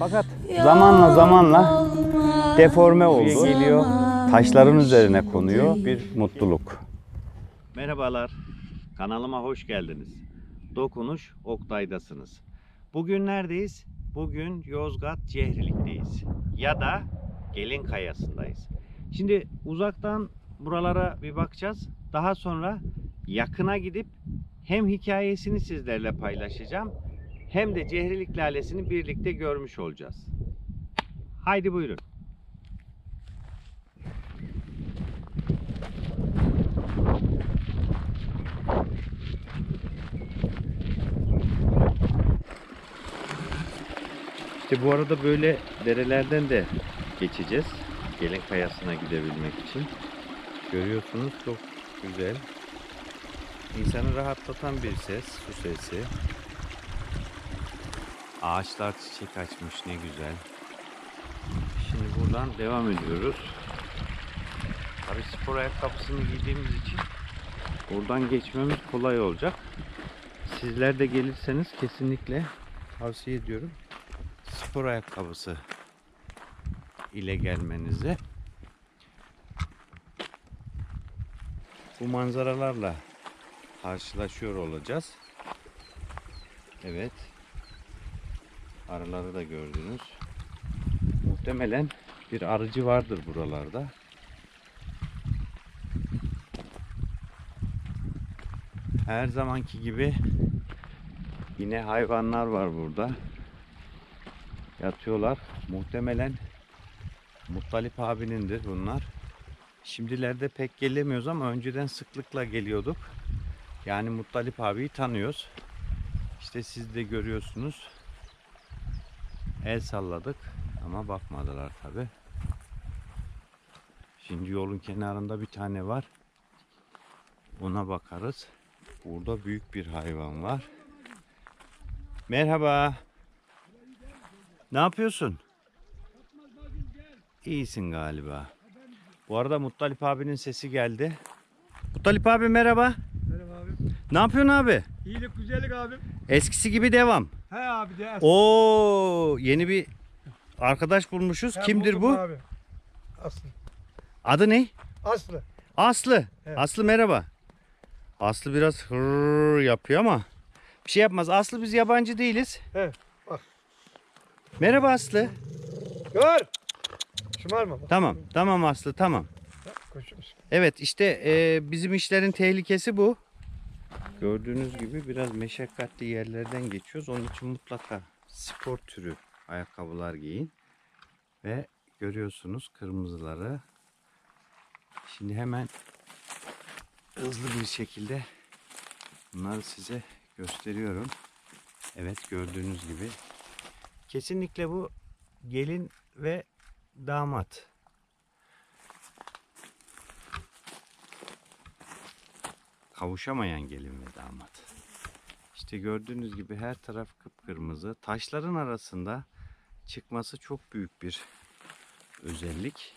Fakat zamanla zamanla deforme oldu. Geliyor, taşların üzerine konuyor. Bir mutluluk. Merhabalar. Kanalıma hoş geldiniz. Dokunuş Oktay'dasınız. Bugün neredeyiz? Bugün Yozgat Cehrilik'teyiz. Ya da Gelin Kayası'ndayız. Şimdi uzaktan buralara bir bakacağız. Daha sonra yakına gidip hem hikayesini sizlerle paylaşacağım hem de Cehrilik Lalesi'ni birlikte görmüş olacağız. Haydi buyurun. İşte bu arada böyle derelerden de geçeceğiz. Gelin kayasına gidebilmek için. Görüyorsunuz çok güzel. İnsanı rahatlatan bir ses, su sesi. Ağaçlar çiçek açmış ne güzel. Şimdi buradan devam ediyoruz. Tabii spor ayakkabısını giydiğimiz için buradan geçmemiz kolay olacak. Sizler de gelirseniz kesinlikle tavsiye ediyorum. Spor ayakkabısı ile gelmenizi. Bu manzaralarla karşılaşıyor olacağız. Evet. Arıları da gördünüz. Muhtemelen bir arıcı vardır buralarda. Her zamanki gibi yine hayvanlar var burada. Yatıyorlar. Muhtemelen Muttalip abinindir bunlar. Şimdilerde pek gelemiyoruz ama önceden sıklıkla geliyorduk. Yani Muttalip abiyi tanıyoruz. İşte siz de görüyorsunuz. El salladık ama bakmadılar tabi. Şimdi yolun kenarında bir tane var. Ona bakarız. Burada büyük bir hayvan var. Merhaba. Ne yapıyorsun? İyisin galiba. Bu arada Muttalip abinin sesi geldi. Muttalip abi merhaba. Ne yapıyorsun abi? İyilik güzellik abi. Eskisi gibi devam. He abi de. Oo yeni bir arkadaş bulmuşuz. He, Kimdir bu? Abi. Aslı. Adı ne? Aslı. Aslı. Evet. Aslı merhaba. Aslı biraz hırr yapıyor ama bir şey yapmaz. Aslı biz yabancı değiliz. He. Bak. Merhaba Aslı. Gör. Şımarma bak. Tamam. Tamam Aslı tamam. Evet işte e, bizim işlerin tehlikesi bu. Gördüğünüz gibi biraz meşakkatli yerlerden geçiyoruz. Onun için mutlaka spor türü ayakkabılar giyin. Ve görüyorsunuz kırmızıları. Şimdi hemen hızlı bir şekilde bunları size gösteriyorum. Evet gördüğünüz gibi. Kesinlikle bu gelin ve damat. Kavuşamayan gelin ve damat. İşte gördüğünüz gibi her taraf kıpkırmızı. Taşların arasında çıkması çok büyük bir özellik.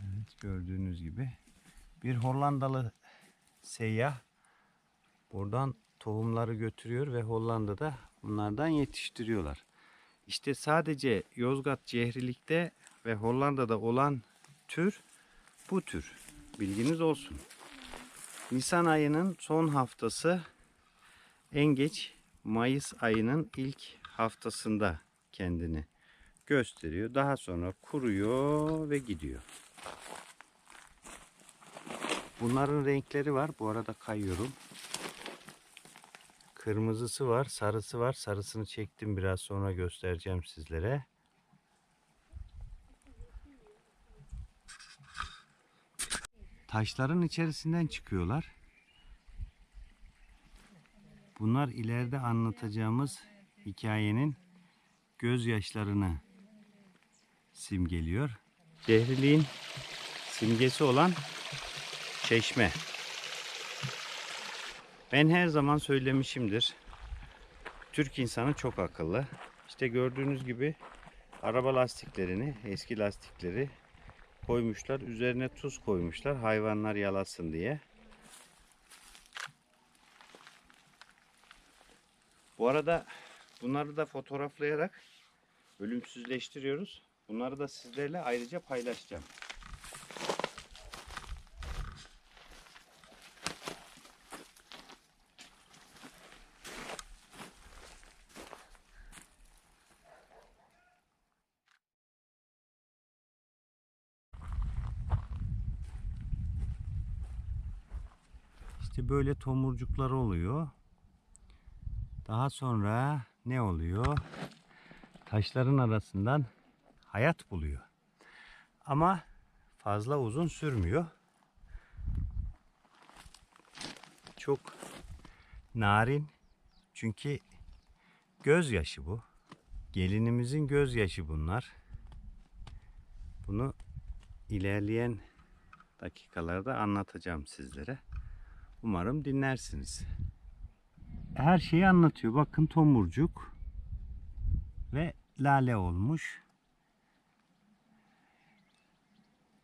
Evet gördüğünüz gibi bir Hollandalı seyyah buradan tohumları götürüyor ve Hollanda'da bunlardan yetiştiriyorlar. İşte sadece Yozgat Cehrilik'te ve Hollanda'da olan tür bu tür. Bilginiz olsun. Nisan ayının son haftası en geç Mayıs ayının ilk haftasında kendini gösteriyor. Daha sonra kuruyor ve gidiyor. Bunların renkleri var. Bu arada kayıyorum. Kırmızısı var, sarısı var. Sarısını çektim biraz sonra göstereceğim sizlere. Taşların içerisinden çıkıyorlar. Bunlar ileride anlatacağımız hikayenin gözyaşlarını simgeliyor. Dehriliğin simgesi olan çeşme. Ben her zaman söylemişimdir. Türk insanı çok akıllı. İşte gördüğünüz gibi araba lastiklerini, eski lastikleri koymuşlar. Üzerine tuz koymuşlar. Hayvanlar yalasın diye. Bu arada Bunları da fotoğraflayarak ölümsüzleştiriyoruz. Bunları da sizlerle ayrıca paylaşacağım. Böyle tomurcuklar oluyor. Daha sonra ne oluyor? Taşların arasından hayat buluyor. Ama fazla uzun sürmüyor. Çok narin. Çünkü gözyaşı bu. Gelinimizin gözyaşı bunlar. Bunu ilerleyen dakikalarda anlatacağım sizlere. Umarım dinlersiniz. Her şeyi anlatıyor. Bakın tomurcuk ve lale olmuş.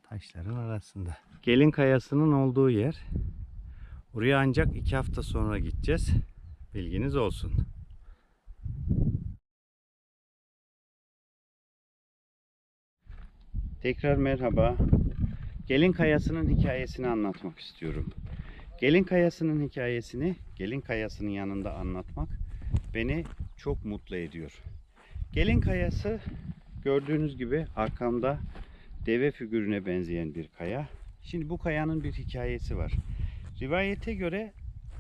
Taşların arasında. Gelin kayasının olduğu yer. Oraya ancak iki hafta sonra gideceğiz. Bilginiz olsun. Tekrar merhaba. Gelin Kayası'nın hikayesini anlatmak istiyorum. Gelin Kayası'nın hikayesini Gelin Kayası'nın yanında anlatmak beni çok mutlu ediyor. Gelin Kayası gördüğünüz gibi arkamda deve figürüne benzeyen bir kaya. Şimdi bu kayanın bir hikayesi var. Rivayete göre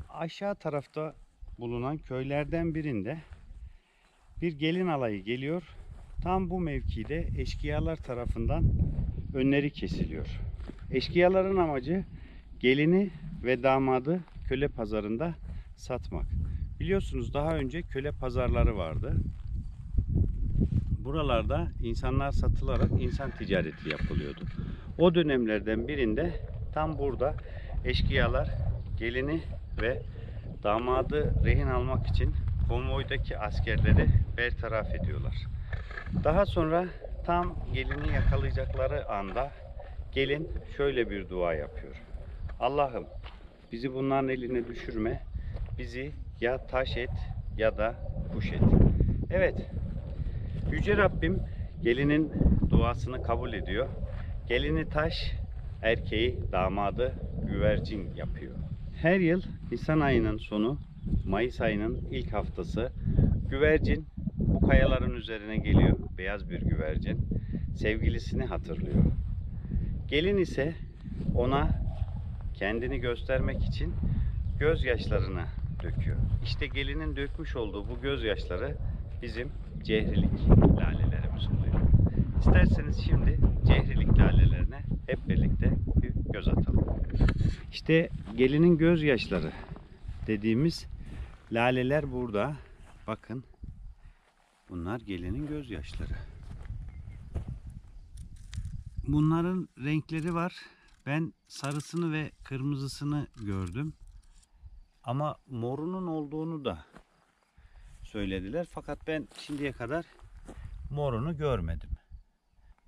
aşağı tarafta bulunan köylerden birinde bir gelin alayı geliyor. Tam bu mevkide eşkıyalar tarafından önleri kesiliyor. Eşkıyaların amacı gelini ve damadı köle pazarında satmak. Biliyorsunuz daha önce köle pazarları vardı. Buralarda insanlar satılarak insan ticareti yapılıyordu. O dönemlerden birinde tam burada eşkıyalar gelini ve damadı rehin almak için konvoydaki askerleri bertaraf ediyorlar. Daha sonra tam gelini yakalayacakları anda gelin şöyle bir dua yapıyor. Allah'ım bizi bunların eline düşürme. Bizi ya taş et ya da kuş et. Evet. Yüce Rabbim gelinin duasını kabul ediyor. Gelini taş, erkeği damadı güvercin yapıyor. Her yıl Nisan ayının sonu, Mayıs ayının ilk haftası güvercin bu kayaların üzerine geliyor. Beyaz bir güvercin. Sevgilisini hatırlıyor. Gelin ise ona kendini göstermek için gözyaşlarını döküyor. İşte gelinin dökmüş olduğu bu gözyaşları bizim cehrilik lalelerimiz oluyor. İsterseniz şimdi cehrilik lalelerine hep birlikte bir göz atalım. İşte gelinin gözyaşları dediğimiz laleler burada. Bakın bunlar gelinin gözyaşları. Bunların renkleri var. Ben sarısını ve kırmızısını gördüm. Ama morunun olduğunu da söylediler. Fakat ben şimdiye kadar morunu görmedim.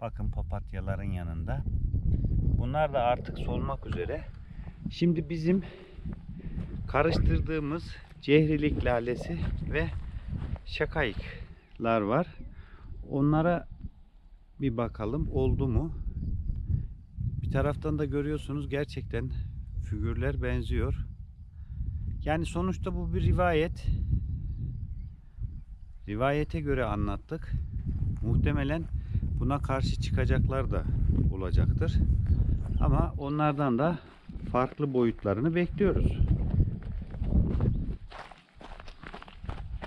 Bakın papatyaların yanında. Bunlar da artık solmak üzere. Şimdi bizim karıştırdığımız cehrilik lalesi ve şakayıklar var. Onlara bir bakalım oldu mu? Taraftan da görüyorsunuz gerçekten figürler benziyor. Yani sonuçta bu bir rivayet. Rivayete göre anlattık. Muhtemelen buna karşı çıkacaklar da olacaktır. Ama onlardan da farklı boyutlarını bekliyoruz.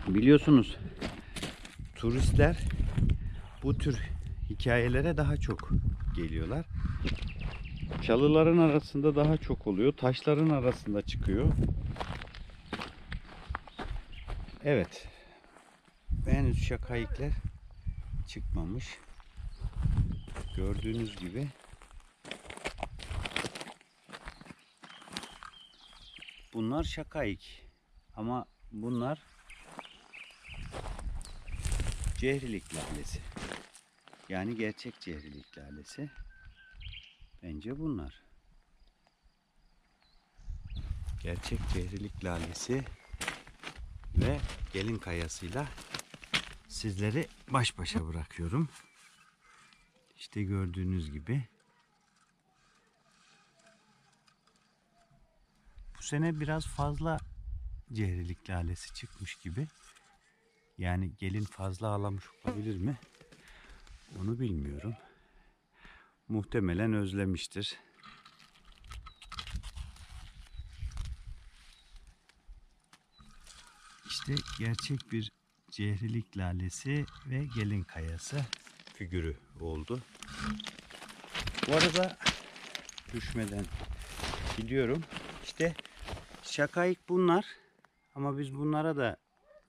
Biliyorsunuz turistler bu tür hikayelere daha çok geliyorlar. Çalıların arasında daha çok oluyor. Taşların arasında çıkıyor. Evet. Henüz şakayıklar çıkmamış. Gördüğünüz gibi bunlar şakayık. Ama bunlar cehrilik lalesi. Yani gerçek cehrilik lalesi. Bence bunlar. Gerçek cehrilik lalesi ve gelin kayasıyla sizleri baş başa bırakıyorum. İşte gördüğünüz gibi. Bu sene biraz fazla cehrilik lalesi çıkmış gibi. Yani gelin fazla ağlamış olabilir mi? Onu bilmiyorum. Muhtemelen özlemiştir. İşte gerçek bir cehrilik lalesi ve gelin kayası figürü oldu. Bu arada düşmeden gidiyorum. İşte şakayık bunlar. Ama biz bunlara da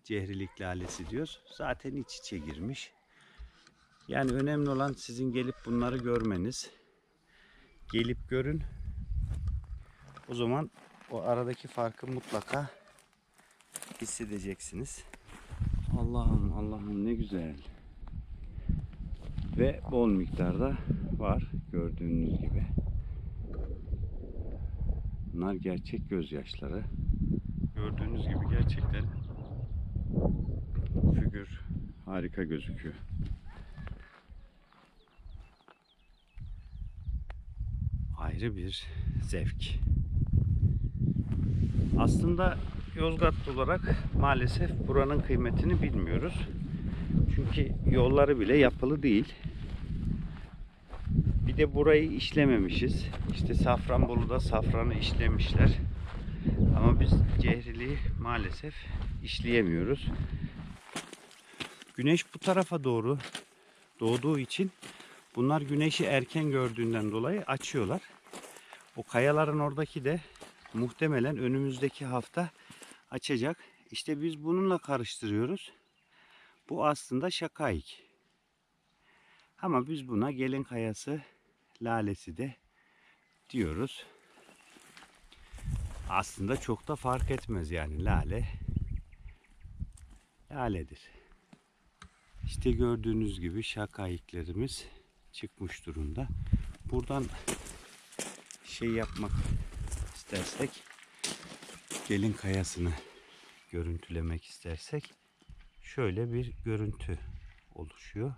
cehrilik lalesi diyoruz. Zaten iç içe girmiş. Yani önemli olan sizin gelip bunları görmeniz. Gelip görün. O zaman o aradaki farkı mutlaka hissedeceksiniz. Allah'ım Allah'ım ne güzel. Ve bol miktarda var gördüğünüz gibi. Bunlar gerçek gözyaşları. Gördüğünüz gibi gerçekten figür harika gözüküyor. Ayrı bir zevk. Aslında Yozgatlı olarak maalesef buranın kıymetini bilmiyoruz. Çünkü yolları bile yapılı değil. Bir de burayı işlememişiz. İşte Safranbolu'da safranı işlemişler. Ama biz Cehrili'yi maalesef işleyemiyoruz. Güneş bu tarafa doğru doğduğu için bunlar güneşi erken gördüğünden dolayı açıyorlar. O kayaların oradaki de muhtemelen önümüzdeki hafta açacak. İşte biz bununla karıştırıyoruz. Bu aslında şakayık. Ama biz buna gelin kayası lalesi de diyoruz. Aslında çok da fark etmez yani lale laledir. İşte gördüğünüz gibi şakayıklarımız çıkmış durumda. Buradan şey yapmak istersek gelin kayasını görüntülemek istersek şöyle bir görüntü oluşuyor.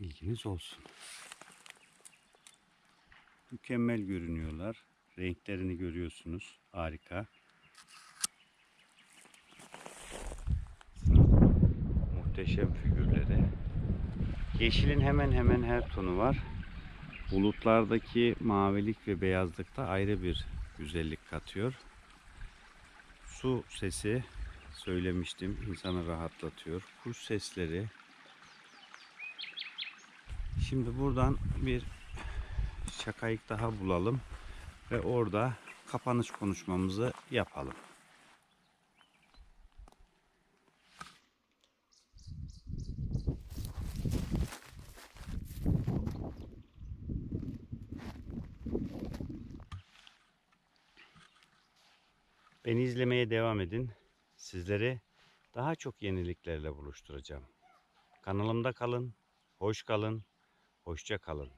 Bilginiz olsun. Mükemmel görünüyorlar. Renklerini görüyorsunuz. Harika. Muhteşem figürleri. Yeşilin hemen hemen her tonu var. Bulutlardaki mavilik ve beyazlık da ayrı bir güzellik katıyor. Su sesi söylemiştim insanı rahatlatıyor. Kuş sesleri. Şimdi buradan bir şakayık daha bulalım ve orada kapanış konuşmamızı yapalım. Beni izlemeye devam edin. Sizleri daha çok yeniliklerle buluşturacağım. Kanalımda kalın, hoş kalın, hoşça kalın.